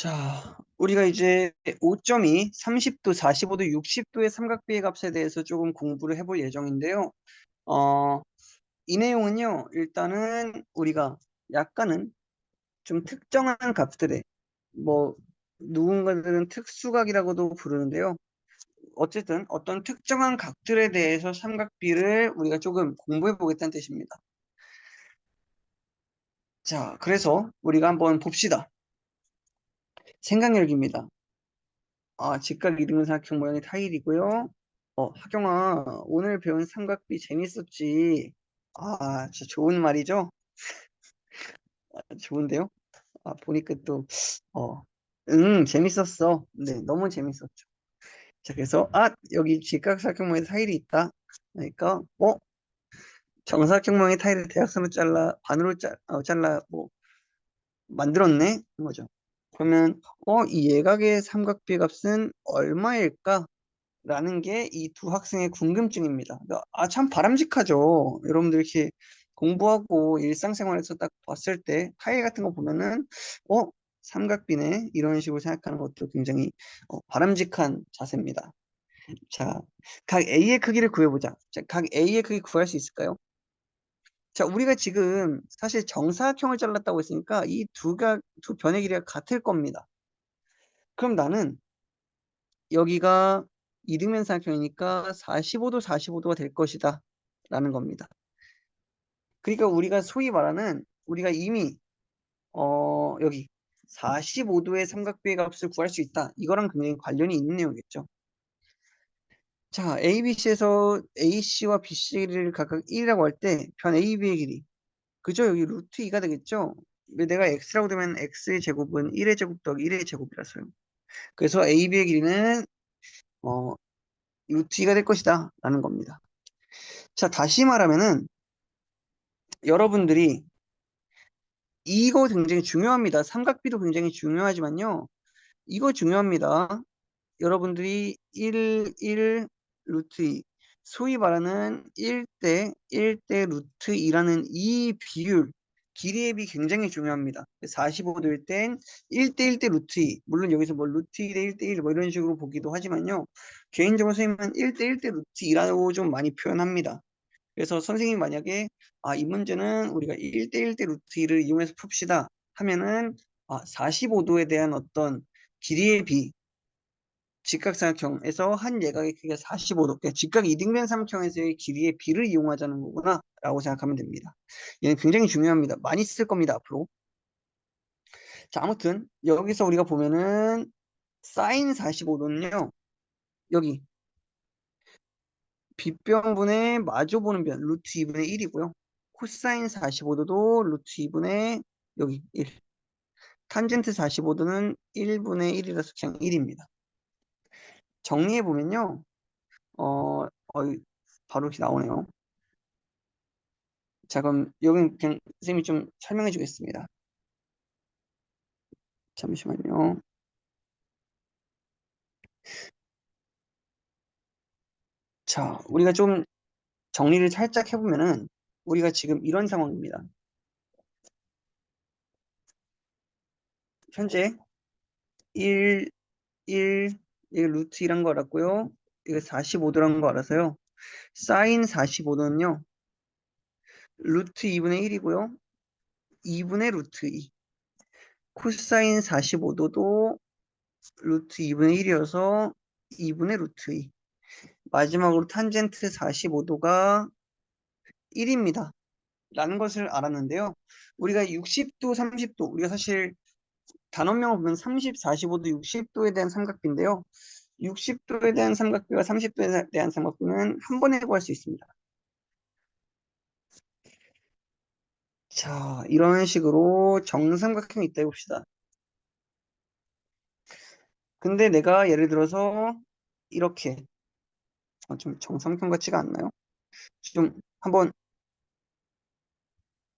자, 우리가 이제 5점이 30도, 45도, 60도의 삼각비의 값에 대해서 조금 공부를 해볼 예정인데요. 어, 이 내용은요, 일단은 우리가 약간은 좀 특정한 값들에, 뭐, 누군가들은 특수각이라고도 부르는데요. 어쨌든 어떤 특정한 각들에 대해서 삼각비를 우리가 조금 공부해 보겠다는 뜻입니다. 자, 그래서 우리가 한번 봅시다. 생각열기입니다. 아, 직각 이등분 삼각형 모양의 타일이고요. 어, 하경아, 오늘 배운 삼각비 재밌었지? 아, 진짜 좋은 말이죠? 아, 좋은데요? 아, 보니까 또, 어, 응, 재밌었어. 네, 너무 재밌었죠. 자, 그래서, 아, 여기 직각삼각형 모양의 타일이 있다. 그러니까, 어, 정사각형 모양의 타일을 대각선으로 잘라, 반으로 잘, 어, 잘라, 뭐, 만들었네? 거죠. 그러면, 어, 이 예각의 삼각비 값은 얼마일까? 라는 게 이 두 학생의 궁금증입니다. 그러니까 아, 참 바람직하죠. 여러분들 이렇게 공부하고 일상생활에서 딱 봤을 때 타일 같은 거 보면은 어, 삼각비네 이런 식으로 생각하는 것도 굉장히 어, 바람직한 자세입니다. 자, 각 A의 크기를 구해보자. 자, 각 A의 크기 구할 수 있을까요? 자, 우리가 지금 사실 정사각형을 잘랐다고 했으니까 이 두가 두 변의 길이가 같을 겁니다. 그럼 나는 여기가 이등변 삼각형이니까 45도 45도가 될 것이다 라는 겁니다. 그러니까 우리가 소위 말하는 우리가 이미 어 여기 45도의 삼각비의 값을 구할 수 있다. 이거랑 굉장히 관련이 있는 내용이겠죠. 자, ABC에서 AC와 BC를 각각 1이라고 할 때 변 AB의 길이 그죠? 여기 루트 2가 되겠죠? 왜 내가 x라고 되면 x의 제곱은 1의 제곱 더하기 1의 제곱이라서요. 그래서 AB의 길이는 어, 루트 2가 될 것이다 라는 겁니다. 자, 다시 말하면은 여러분들이 이거 굉장히 중요합니다. 삼각비도 굉장히 중요하지만요. 이거 중요합니다. 여러분들이 1, 1, 루트 2 소위 말하는 1대 1대 루트 2라는 이 비율 길이의 비 굉장히 중요합니다. 45도일 땐 1대 1대 루트 2 물론 여기서 뭐 루트 2대 1대 1 뭐 이런 식으로 보기도 하지만요. 개인적으로 선생님은 1대 1대 루트 2라고 좀 많이 표현합니다. 그래서 선생님이 만약에 아, 이 문제는 우리가 1대 1대 루트 2를 이용해서 풉시다 하면은 아, 45도에 대한 어떤 길이의 비 직각삼각형에서 한 예각의 크기가 45도 그러니까 직각 이등변 삼각형에서의 길이의 비를 이용하자는 거구나 라고 생각하면 됩니다. 얘는 굉장히 중요합니다. 많이 쓸 겁니다. 앞으로. 자 아무튼 여기서 우리가 보면은 사인 45도는요. 여기 빗변분의 마주 보는 변 루트 2분의 1이고요. 코사인 45도도 루트 2분의 여기 1. 탄젠트 45도는 1분의 1이라서 그냥 1입니다. 정리해 보면요. 어, 어 바로 이렇게 나오네요. 자, 그럼 여기 그냥 선생님이 좀 설명해 주겠습니다. 잠시만요. 자, 우리가 좀 정리를 살짝 해보면은 우리가 지금 이런 상황입니다. 현재 1, 1, 이거 루트 1한 거 알았고요. 이거 45도라는 거 알아서요. 사인 45도는요. 루트 2분의 1이고요. 2분의 루트 2. 코사인 45도도 루트 2분의 1이어서 2분의 루트 2. 마지막으로 탄젠트 45도가 1입니다. 라는 것을 알았는데요. 우리가 60도, 30도, 우리가 사실 단원명을 보면 30, 45도, 60도에 대한 삼각비인데요. 60도에 대한 삼각비와 30도에 대한 삼각비는 한 번에 구할 수 있습니다. 자, 이런 식으로 정삼각형이 있다 해봅시다. 근데 내가 예를 들어서 이렇게 어, 좀 정삼각형 같지가 않나요? 좀 한번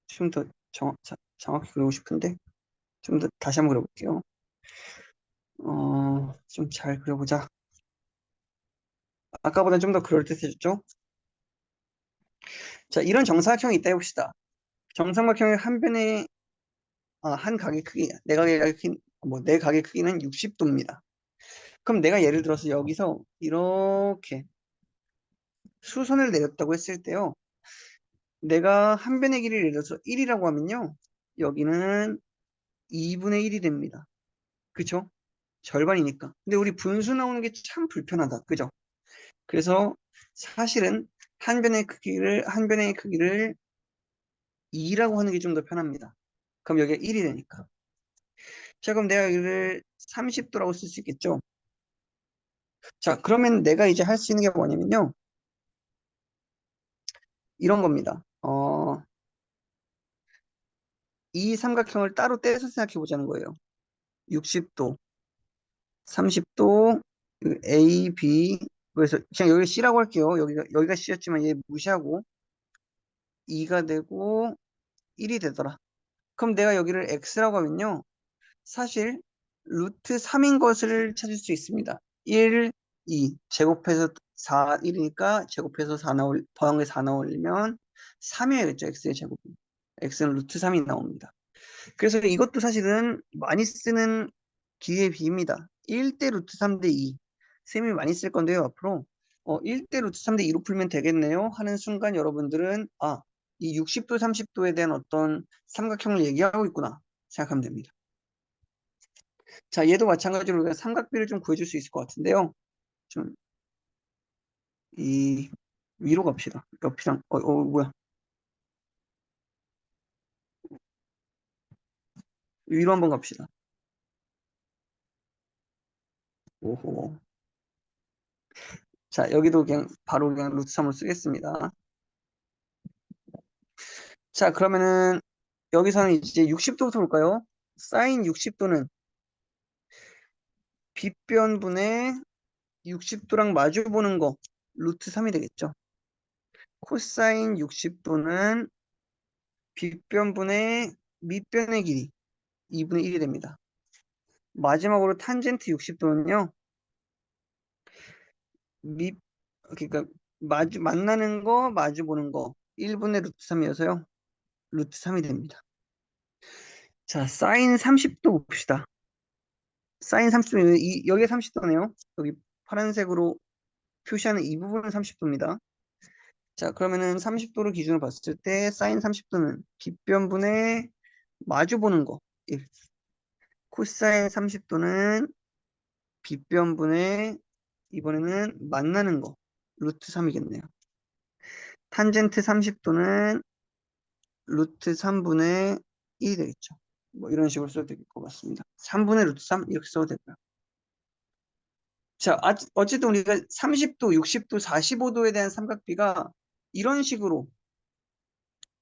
좀 더 정확히 그리고 싶은데 좀 더 다시 한번 그려볼게요. 어, 좀 잘 그려보자. 아까보다 좀 더 그럴듯해졌죠? 자, 이런 정사각형이 있다 해봅시다. 정삼각형의 한 변의 아, 한 각의 크기, 내 각의 각의 뭐내 가게 크기는 60도입니다. 그럼 내가 예를 들어서 여기서 이렇게 수선을 내렸다고 했을 때요. 내가 한 변의 길이를 예를 들어서 1이라고 하면요. 여기는 2분의 1이 됩니다. 그쵸? 절반이니까. 근데 우리 분수 나오는 게 참 불편하다. 그죠? 그래서 사실은 한 변의 크기를, 한 변의 크기를 2라고 하는 게 좀 더 편합니다. 그럼 여기가 1이 되니까. 자, 그럼 내가 여기를 30도라고 쓸 수 있겠죠? 자, 그러면 내가 이제 할 수 있는 게 뭐냐면요. 이런 겁니다. 어, 이 삼각형을 따로 떼서 생각해 보자는 거예요. 60도, 30도, A, B, 그래서 그냥 여기 C라고 할게요. 여기가, 여기가 C였지만 얘 무시하고 2가 되고 1이 되더라. 그럼 내가 여기를 X라고 하면요. 사실 루트 3인 것을 찾을 수 있습니다. 1, 2 제곱해서 4, 1이니까 제곱해서 4 나올, 더한 게4 나오려면 3이어야겠죠. X의 제곱이. X는 루트 3이 나옵니다. 그래서 이것도 사실은 많이 쓰는 기회 비입니다. 1대 루트 3 대 2. 쌤이 많이 쓸 건데요, 앞으로. 어, 1대 루트 3 대 2로 풀면 되겠네요. 하는 순간 여러분들은, 아, 이 60도, 30도에 대한 어떤 삼각형을 얘기하고 있구나. 생각하면 됩니다. 자, 얘도 마찬가지로 우리가 삼각비를 좀 구해줄 수 있을 것 같은데요. 좀, 이, 위로 갑시다. 옆이랑, 어, 어, 뭐야. 위로 한번 갑시다. 오호. 자, 여기도 그냥 바로 그냥 루트 3으로 쓰겠습니다. 자, 그러면은 여기서는 이제 60도부터 볼까요? 사인 60도는 빗변분의 60도랑 마주 보는 거 루트 3이 되겠죠. 코사인 60도는 빗변분의 밑변의 길이 2분의 1이 됩니다. 마지막으로 탄젠트 60도는요. 밑 그러니까 마주 만나는 거 마주 보는 거 1분의 루트 3이어서요. 루트 3이 됩니다. 자, 사인 30도 봅시다. 사인 30도, 이, 여기가 30도네요. 여기 파란색으로 표시하는 이 부분은 30도입니다. 자, 그러면은 30도를 기준으로 봤을 때 사인 30도는 빗변분의 마주 보는 거 1. 코사인 30도는 빗변분의 이번에는 만나는 거 루트 3이겠네요. 탄젠트 30도는 루트 3분의 1이 되겠죠. 뭐 이런 식으로 써도 될 것 같습니다. 3분의 루트 3 이렇게 써도 되고요. 자, 아, 어쨌든 우리가 30도, 60도, 45도에 대한 삼각비가 이런 식으로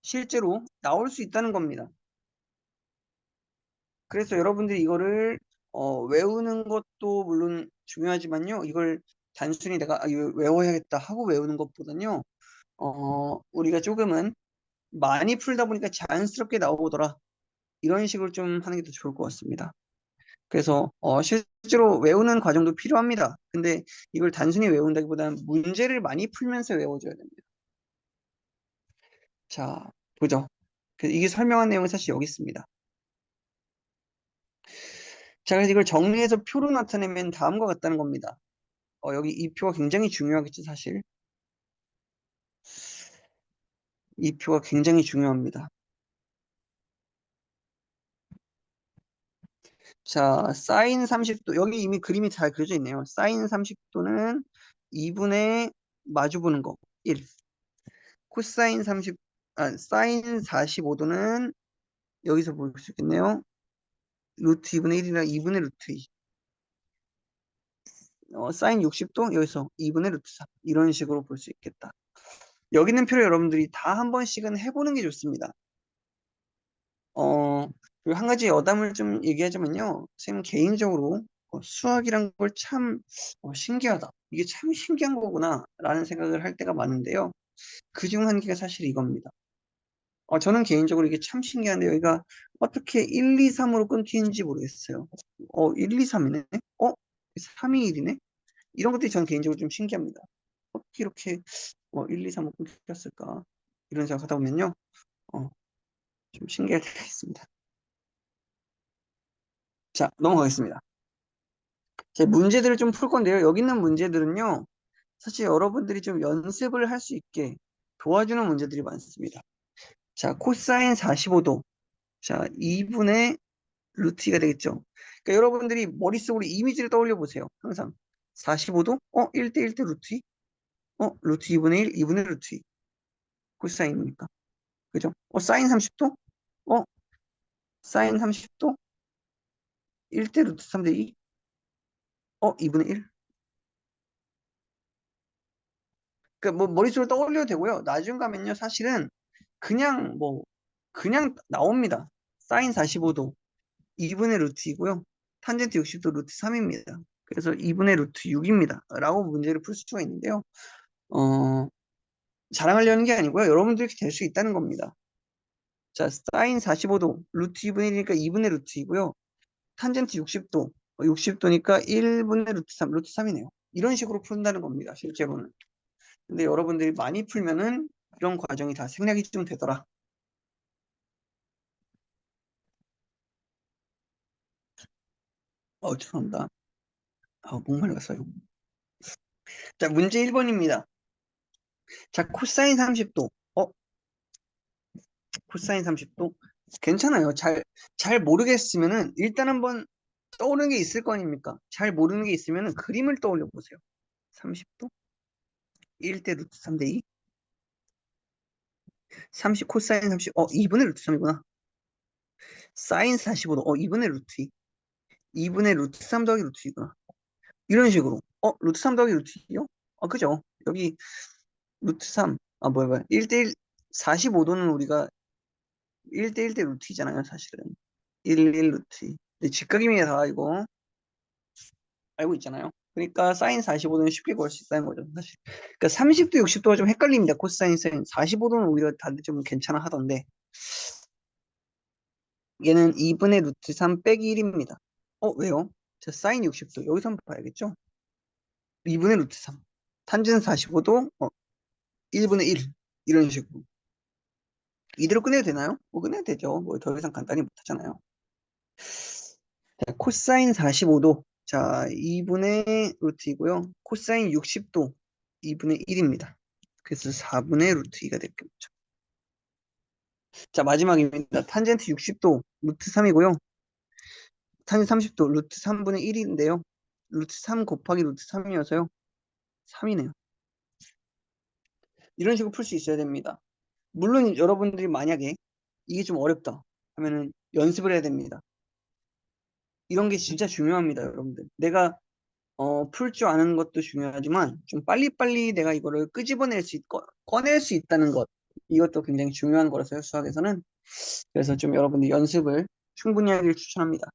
실제로 나올 수 있다는 겁니다. 그래서 여러분들이 이거를 어, 외우는 것도 물론 중요하지만요. 이걸 단순히 내가 아, 외워야겠다 하고 외우는 것보다는요. 어, 우리가 조금은 많이 풀다 보니까 자연스럽게 나오더라. 이런 식으로 좀 하는 게 더 좋을 것 같습니다. 그래서 어, 실제로 외우는 과정도 필요합니다. 근데 이걸 단순히 외운다기보다는 문제를 많이 풀면서 외워줘야 됩니다. 자, 보죠. 그 이게 설명한 내용은 사실 여기 있습니다. 자, 그래서 이걸 정리해서 표로 나타내면 다음과 같다는 겁니다. 어, 여기 이 표가 굉장히 중요하겠죠, 사실. 이 표가 굉장히 중요합니다. 자, 사인 30도. 여기 이미 그림이 잘 그려져 있네요. 사인 30도는 2분의 마주 보는 거 1. 코사인 30, 아, 사인 45도는 여기서 볼 수 있겠네요. 루트 2분의 1이랑 2분의 루트 2. 어, 사인 60도 여기서 2분의 루트 3. 이런 식으로 볼 수 있겠다. 여기 있는 표를 여러분들이 다 한 번씩은 해보는 게 좋습니다. 어, 그리고 한 가지 여담을 좀 얘기하자면요. 선생님 개인적으로 어, 수학이란 걸 참 신기하다. 이게 참 신기한 거구나 라는 생각을 할 때가 많은데요. 그 중 한 개가 사실 이겁니다. 어, 저는 개인적으로 이게 참 신기한데 여기가 어떻게 1, 2, 3으로 끊기는지 모르겠어요. 어, 1, 2, 3이네? 어? 3이 1이네? 이런 것들이 저는 개인적으로 좀 신기합니다. 어떻게 이렇게 어, 1, 2, 3으로 끊겼을까? 이런 생각 하다 보면요. 어, 좀 신기할 때가 있습니다. 자, 넘어가겠습니다. 제 문제들을 좀 풀 건데요. 여기 있는 문제들은요. 사실 여러분들이 좀 연습을 할 수 있게 도와주는 문제들이 많습니다. 자, 코사인 45도. 자, 2분의 루트 2가 되겠죠. 그러니까 여러분들이 머릿속으로 이미지를 떠올려 보세요. 항상 45도? 어, 1대 1대 루트 2? 어, 루트 2분의 1, 2분의 루트 2. 코사인이니까. 그죠? 어, 사인 30도? 어, 사인 30도? 1대 루트 3대 2? 어, 2분의 1? 그러니까 뭐 머릿속으로 떠올려도 되고요. 나중 가면요. 사실은 그냥 뭐 그냥 나옵니다. 사인 45도 2분의 루트 2고요. 탄젠트 60도 루트 3입니다. 그래서 2분의 루트 6입니다. 라고 문제를 풀 수가 있는데요. 어, 자랑하려는 게 아니고요. 여러분들이 될수 있다는 겁니다. 자, 사인 45도 루트 2분의 1이니까 2분의 루트 2고요. 탄젠트 60도 60도니까 1분의 루트 3 루트 3이네요. 이런 식으로 푼다는 겁니다. 실제로는. 근데 여러분들이 많이 풀면은 이런 과정이 다 생략이 좀 되더라. 어, 죄송합니다. 아, 목말랐어요. 자, 문제 1번입니다. 자, 코사인 30도. 어? 코사인 30도? 괜찮아요. 잘, 잘 모르겠으면은 일단 한번 떠오르는 게 있을 거 아닙니까? 잘 모르는 게 있으면은 그림을 떠올려 보세요. 30도? 1대 루트 3대 2? 30 코사인 30, 어, 2분의 루트 3이구나. 사인 45도, 어, 2분의 루트 2. 2분의 루트 3 더하기 루트 2구나. 이런 식으로. 어, 루트 3 더하기 루트 2요? 아, 그죠? 여기 루트 3. 아, 뭐야, 뭐야. 1대1, 45도는 우리가 1대1 대 루트 2잖아요, 사실은. 1, 1 루트 2. 근데 직각임이 다 이거 알고 있잖아요. 그러니까 사인 45도는 쉽게 구할 수 있다는 거죠, 사실. 그러니까 30도, 60도가 좀 헷갈립니다. 코사인, 사인. 45도는 오히려 다들 좀 괜찮아 하던데. 얘는 2분의 루트 3 빼기 1입니다. 어, 왜요? 자, 사인 60도. 여기서 한번 봐야겠죠? 2분의 루트 3. 탄젠 45도, 어, 1분의 1. 이런 식으로. 이대로 끝내도 되나요? 뭐 끝내도 되죠. 뭐 더 이상 간단히 못하잖아요. 자, 코사인 45도. 자, 2분의 루트이고요. 코사인 60도. 2분의 1입니다. 그래서 4분의 루트 2가 됐겠죠. 자, 마지막입니다. 탄젠트 60도 루트 3이고요. 탄젠트 30도 루트 3분의 1인데요. 루트 3 곱하기 루트 3이어서요. 3이네요. 이런 식으로 풀 수 있어야 됩니다. 물론 여러분들이 만약에 이게 좀 어렵다 하면은 연습을 해야 됩니다. 이런 게 진짜 중요합니다, 여러분들. 내가 어, 풀 줄 아는 것도 중요하지만 좀 빨리빨리 내가 이거를 끄집어낼 수 있고 꺼낼 수 있다는 것 이것도 굉장히 중요한 거라서요, 수학에서는. 그래서 좀 여러분들 연습을 충분히 하기를 추천합니다.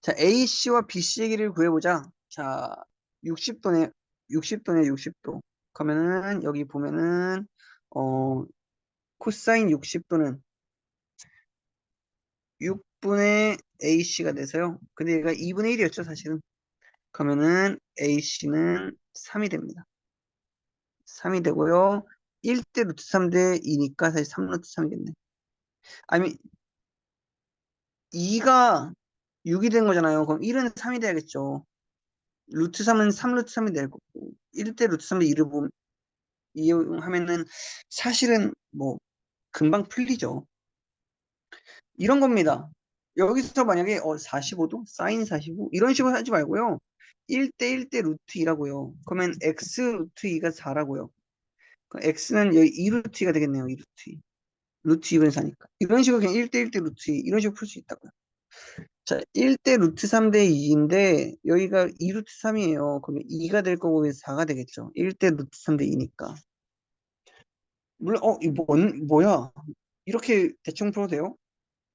자, A씨와 B씨의 길이를 구해보자. 자, 60도네, 60도네, 60도. 그러면은 여기 보면은 어 코사인 60도는 6 분의 AC가 돼서요. 근데 얘가 2분의 1이었죠, 사실은. 그러면은 AC는 3이 됩니다. 3이 되고요. 1대 루트 3 대 2니까 사실 3 루트 3이겠네. 아니 2가 6이 된 거잖아요. 그럼 1은 3이 돼야겠죠. 루트 3은 3 루트 3이 될 거고 1대 루트 3의 2를 보면 이용하면은 사실은 뭐 금방 풀리죠. 이런 겁니다. 여기서 만약에 어 45도 사인 45 이런 식으로 하지 말고요. 1대 1대 루트 2라고요. 그러면 x 루트 2가 4라고요. x는 여기 2 루트 2가 되겠네요. 2 루트 2. 루트 2분의 4니까. 이런 식으로 그냥 1대 1대 루트 2 이런 식으로 풀 수 있다고요. 자, 1대 루트 3대 2인데 여기가 2 루트 3이에요. 그러면 2가 될 거고 4가 되겠죠. 1대 루트 3대 2니까. 물론 어, 이 뭔, 뭐야? 이렇게 대충 풀어도 돼요?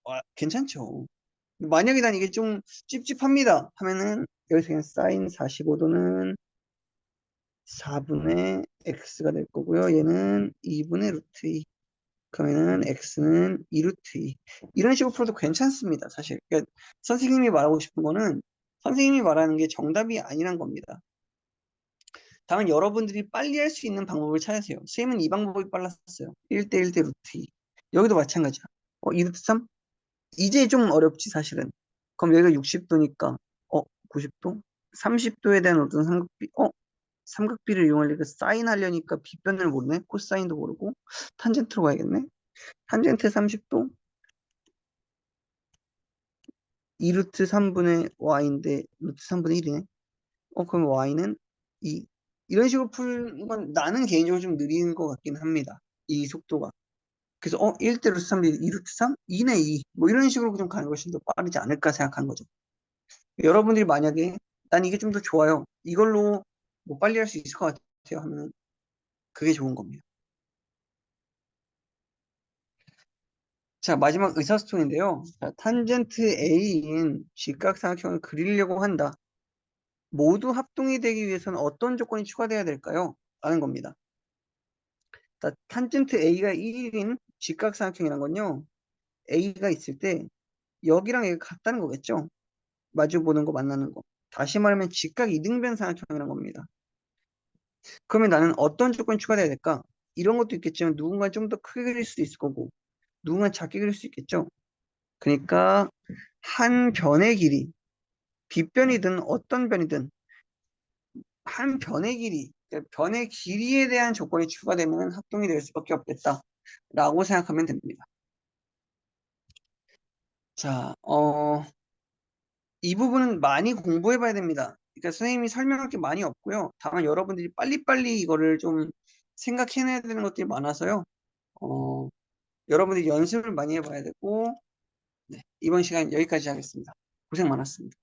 아, 괜찮죠. 만약에 난 이게 좀 찝찝합니다 하면은 여기서 그냥 사인 45도는 4분의 x가 될 거고요. 얘는 2분의 루트 2. 그러면은 x는 2루트 2. 이런 식으로 풀어도 괜찮습니다. 사실. 그러니까 선생님이 말하고 싶은 거는 선생님이 말하는 게 정답이 아니란 겁니다. 다만 여러분들이 빨리 할 수 있는 방법을 찾으세요. 선생님은 이 방법이 빨랐어요. 1대 1대 루트 2. 여기도 마찬가지야. 어, 2루트 3? 이제 좀 어렵지, 사실은. 그럼 여기가 60도니까, 어, 90도? 30도에 대한 어떤 삼각비, 어, 삼각비를 이용하려니까 사인 하려니까 빗변을 모르네? 코사인도 모르고, 탄젠트로 가야겠네? 탄젠트 30도? 2루트 3분의 y인데, 루트 3분의 1이네? 어, 그럼 y는 2. 이런 식으로 건 나는 개인적으로 좀 느린 것 같긴 합니다. 이 속도가. 그래서 어 1대 루트 3, 2 루트 3? 2네 2. 뭐 이런 식으로 좀 가는 것이 더 빠르지 않을까 생각한 거죠. 여러분들이 만약에 난 이게 좀 더 좋아요. 이걸로 뭐 빨리 할 수 있을 것 같아요 하면 그게 좋은 겁니다. 자, 마지막 의사소통인데요. 자, 탄젠트 A인 직각삼각형을 그리려고 한다. 모두 합동이 되기 위해서는 어떤 조건이 추가돼야 될까요? 라는 겁니다. 자, 탄젠트 A가 1인 직각삼각형이란 건요. A가 있을 때 여기랑 여기가 같다는 거겠죠? 마주 보는 거 만나는 거. 다시 말하면 직각 이등변 삼각형이란 겁니다. 그러면 나는 어떤 조건이 추가돼야 될까? 이런 것도 있겠지만 누군가 좀 더 크게 그릴 수도 있을 거고 누군가 작게 그릴 수 있겠죠? 그러니까 한 변의 길이 빗변이든 어떤 변이든 한 변의 길이 그러니까 변의 길이에 대한 조건이 추가되면 합동이 될 수밖에 없겠다 라고 생각하면 됩니다. 자, 어, 이 부분은 많이 공부해 봐야 됩니다. 그러니까 선생님이 설명할 게 많이 없고요. 다만 여러분들이 빨리빨리 이거를 좀 생각해내야 되는 것들이 많아서요. 어, 여러분들이 연습을 많이 해봐야 되고 네, 이번 시간 여기까지 하겠습니다. 고생 많았습니다.